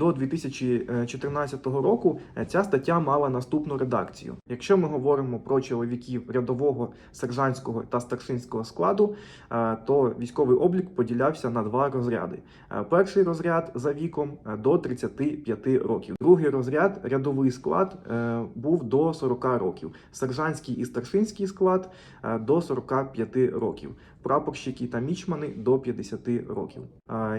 до 2014 року е, ця стаття мала наступну редакцію. Якщо ми говоримо про чоловіків рядового, сержантського та старшинського складу, е, то військовий облік поділявся на два розряди. Е, Перший розряд за віком до 35 років. Другий розряд рядовий склад був до 40 років. Сержантський і старшинський склад до 45 років. Прапорщики та мічмани до 50 років.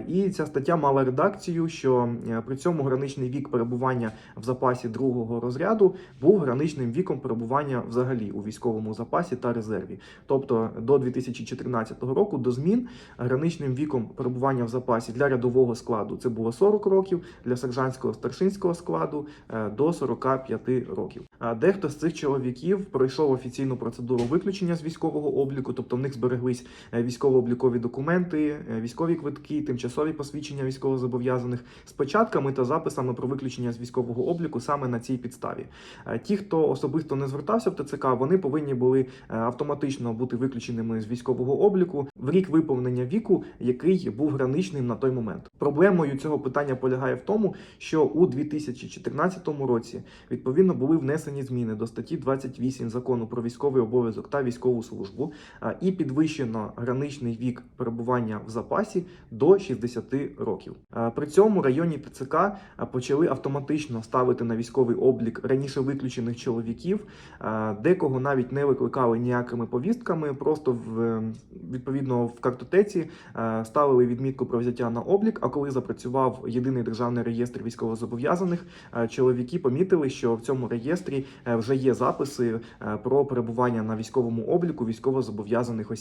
І ця стаття мала редакцію, що при цьому граничний вік перебування в запасі другого розряду був граничним віком перебування взагалі у військовому запасі та резерві. Тобто до 2014 року до змін граничним віком перебування в запасі для рядового складу це було 40 років, для сержантського старшинського складу е, до 45 років. Дехто з цих чоловіків пройшов офіційну процедуру виключення з військового обліку, тобто в них збереглись е, військово-облікові документи, е, військові квитки, тимчасові посвідчення військовозобов'язаних з початками та записами про виключення з військового обліку саме на цій підставі. Е, Ті, хто особисто не звертався в ТЦК, вони повинні були е, автоматично бути виключеними з військового обліку в рік виповнення віку, який був граничним на той момент. Проблемою цього питання полягає в тому, що у 2014 році відповідно були внесені зміни до статті 28 закону про військовий обов'язок та військову службу е, і підвищено граничний вік перебування в запасі до 60 років. При цьому районні ТЦК е, почали автоматично ставити на військовий облік раніше виключених чоловіків, е, декого навіть не викликали ніякими повістками, просто в е, відповідно в картотеці ставили відмітку про взяття на облік. А коли запрацював єдиний державний реєстр військовозобов'язаних, чоловіки помітили, що в цьому реєстрі вже є записи про перебування на військовому обліку військовозобов'язаних осіб.